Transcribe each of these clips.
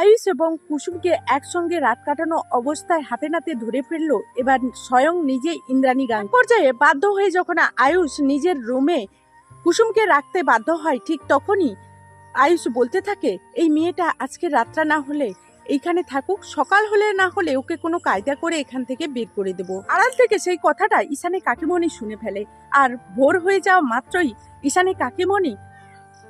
আয়ুষ এবং কুসুমকে একসঙ্গে রাত কাটানো অবস্থায় হাতে নাতে ধরে ফেলল, এবার স্বয়ং নিজে ইন্দ্রাণী গান। পর্যায়ে বাধ্য হয়ে যখন আয়ুষ নিজের রুমে কুসুমকে রাখতে বাধ্য হয়, ঠিক তখনই আয়ুষ বলতে থাকে, এই মেয়েটা আজকে রাতটা না হলে এইখানে থাকুক, সকাল হলে না হলে ওকে কোনো কায়দা করে এখান থেকে বের করে দেব। আড়াল থেকে সেই কথাটা ঈশানে কাকিমণি শুনে ফেলে, আর ভোর হয়ে যাওয়া মাত্রই ঈশানে কাকিমণি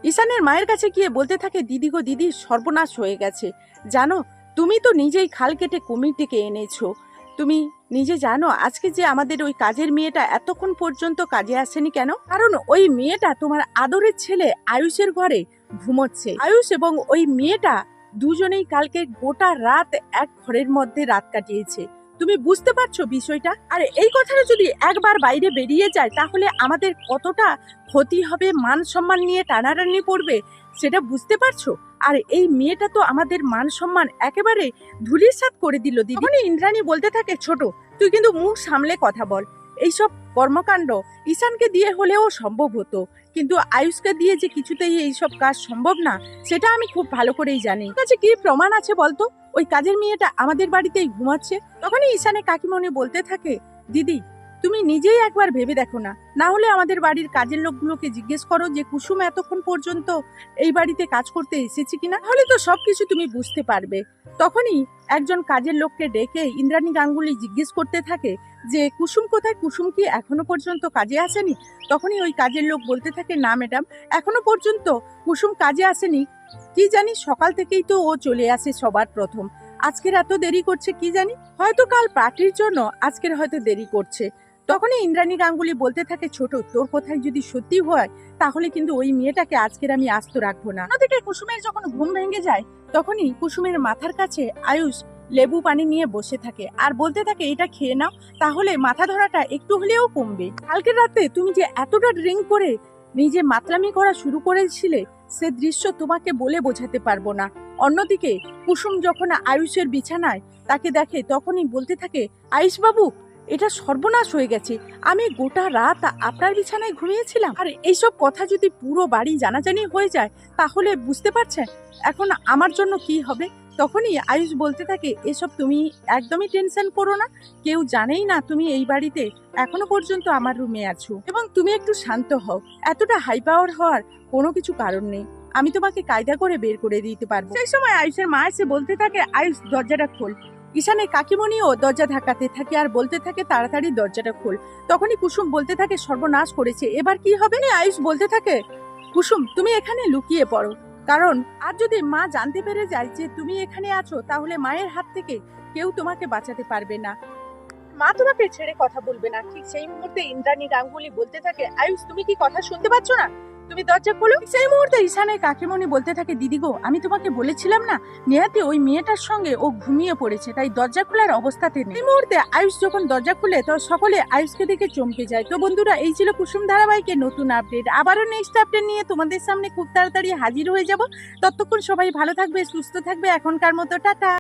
ঈশানের মায়ের কাছে গিয়ে বলতে থাকে, দিদি গো, দিদি, সর্বনাশ হয়ে গেছে। জানো, তুমি তো নিজেই খাল কেটে কুমির ডেকে এনেছো। তুমি নিজে জানো, আজকে যে আমাদের ওই কাজের মেয়েটা এতক্ষণ পর্যন্ত কাজে আসেনি কেন? কারণ ওই মেয়েটা তোমার আদরের ছেলে আয়ুষের ঘরে ঘুমোচ্ছে। আয়ুষ এবং ওই মেয়েটা দুজনেই কালকে গোটা রাত এক ঘরের মধ্যে রাত কাটিয়েছে। তুমি বুঝতে পারছ বিষয়টা? আর, এই কথাটা যদি একবার বাইরে বেরিয়ে যায়, তাহলে আমাদের কতটা ক্ষতি হবে, মান সম্মান নিয়ে টানাটানি পড়বে, সেটা বুঝতে পারছ? আর এই মেয়েটা তো আমাদের মান সম্মান একেবারে ধুলির সাথ করে দিল, দিদি। ইন্দ্রাণী বলতে থাকে, ছোট, তুই কিন্তু মুখ সামলে কথা বল। এইসব কর্মকাণ্ড ঈশানকে দিয়ে হলেও সম্ভব হতো। কিন্তু আয়ুষকে দিয়ে যে কিছুতেই এইসব কাজ সম্ভব না, সেটা আমি খুব ভালো করেই জানি। কাছে কি প্রমাণ আছে বলতো? ওই কাজের মেয়েটা আমাদের বাড়িতেই ঘুমাচ্ছে। তখনই ঈশানে কাকিমণি বলতে থাকে, দিদি তুমি নিজেই একবার ভেবে দেখো না। না হলে আমাদের বাড়ির কাজের লোকগুলোকে জিজ্ঞেস করো যে, কুসুম এতক্ষণ পর্যন্ত এই বাড়িতে কাজ করতে এসেছে কিনা? তাহলে তো সবকিছু তুমি বুঝতে পারবে। তখনই একজন কাজের লোককে ডেকে ইন্দ্রাণী গাঙ্গুলি জিজ্ঞেস করতে থাকে যে, কুসুম কোথায়? কুসুম কি এখনও পর্যন্ত কাজে আসেনি? তখনই ওই কাজের লোক বলতে থাকে, না, ম্যাডাম, এখনও পর্যন্ত কুসুম কাজে আসেনি। কি জানি, সকাল থেকেই তো ও চলে আসে সবার প্রথম। আজকের এত দেরি করছে, কি জানি? হয়তো কাল পার্টির জন্য আজকের হয়তো দেরি করছে। তখনই ইন্দ্রাণী গাঙ্গুলি বলতে থাকে, ছোট, তোর কোথায় যদি সত্যি হয়, তাহলে কিন্তু ওই মেয়েটাকে আজকের আমি আস্ত রাখব না। অন্যদিকে কুসুমের যখন ঘুম ভেঙে যায়, তখনই কুসুমের মাথার কাছে আয়ুষ লেবু পানি নিয়ে বসে থাকে আর বলতে থাকে, এটা খেয়ে নাও, তাহলে মাথা ধরাটা একটু হলেও কমবে। কালকের রাতে তুমি যে এতটা ড্রিঙ্ক করে নিজে মাতলামি করা শুরু করেছিলে, সে দৃশ্য তোমাকে বলে বোঝাতে পারব না। অন্যদিকে কুসুম যখন আয়ুষের বিছানায় তাকে দেখে, তখনই বলতে থাকে আয়ুষ বাবু এটা সর্বনাশ হয়ে গেছে। আমি গোটা রাত আপনার বিছানায় ঘুমিয়েছিলাম। আর, এইসব কথা যদি পুরো বাড়ি জানাজানি হয়ে যায়, তাহলে বুঝতে পারছেন? এখন আমার জন্য কি হবে? তখনই আয়ুষ বলতে থাকে, এসব তুমি একদমই টেনশন করো না। কেউ জানেই না তুমি এই বাড়িতে এখনও পর্যন্ত আমার রুমে আছো। এবং তুমি একটু শান্ত হও। এতটা হাই পাওয়ার হওয়ার কোনো কিছু কারণ নেই। আমি তোমাকে কায়দা করে বের করে দিতে পারব। সেই সময় আয়ুষের মা এসে বলতে থাকে, আয়ুষ, দরজাটা খোল। ঈশানে কাকিমণিও দরজা ধাক্কাতে থাকে আর বলতে থাকে, তাড়াতাড়ি দরজাটা খোল। তখনই কুসুম বলতে থাকে, সর্বনাশ করেছে। এবার কি হবে আয়ুষ? বলতে থাকে, কুসুম, তুমি এখানে লুকিয়ে পড়ো। কারণ আর যদি মা জানতে পেরে যায় যে তুমি এখানে আছো, তাহলে মায়ের হাত থেকে কেউ তোমাকে বাঁচাতে পারবে না। মা তোমাকে ছেড়ে কথা বলবে না। ঠিক সেই মুহূর্তে ইন্দ্রাণী গাঙ্গুলি বলতে থাকে, আয়ুষ, তুমি কি কথা শুনতে পাচ্ছ না? তুমি দরজা খোলো। সেই মুহূর্তে ঈশানের কাকিমণি বলতে থাকে, দিদি গো, আমি তোমাকে বলেছিলাম না, নেহাতি ওই মেয়েটার সঙ্গে ও ঘুমিয়ে পড়েছে, তাই দরজা খোলার অবস্থাতে নেই। এই মুহূর্তে আয়ুষ যখন দরজা খুলে, তো সকলে আয়ুষকে দেখে চমকে যায়। তো বন্ধুরা, এই ছিল কুসুম ধারাবাহিকের নতুন আপডেট। আবারও নেক্সট আপডেট নিয়ে তোমাদের সামনে খুব তাড়াতাড়ি হাজির হয়ে যাব। ততক্ষণ সবাই ভালো থাকবে, সুস্থ থাকবে। এখনকার মতো, টাটা।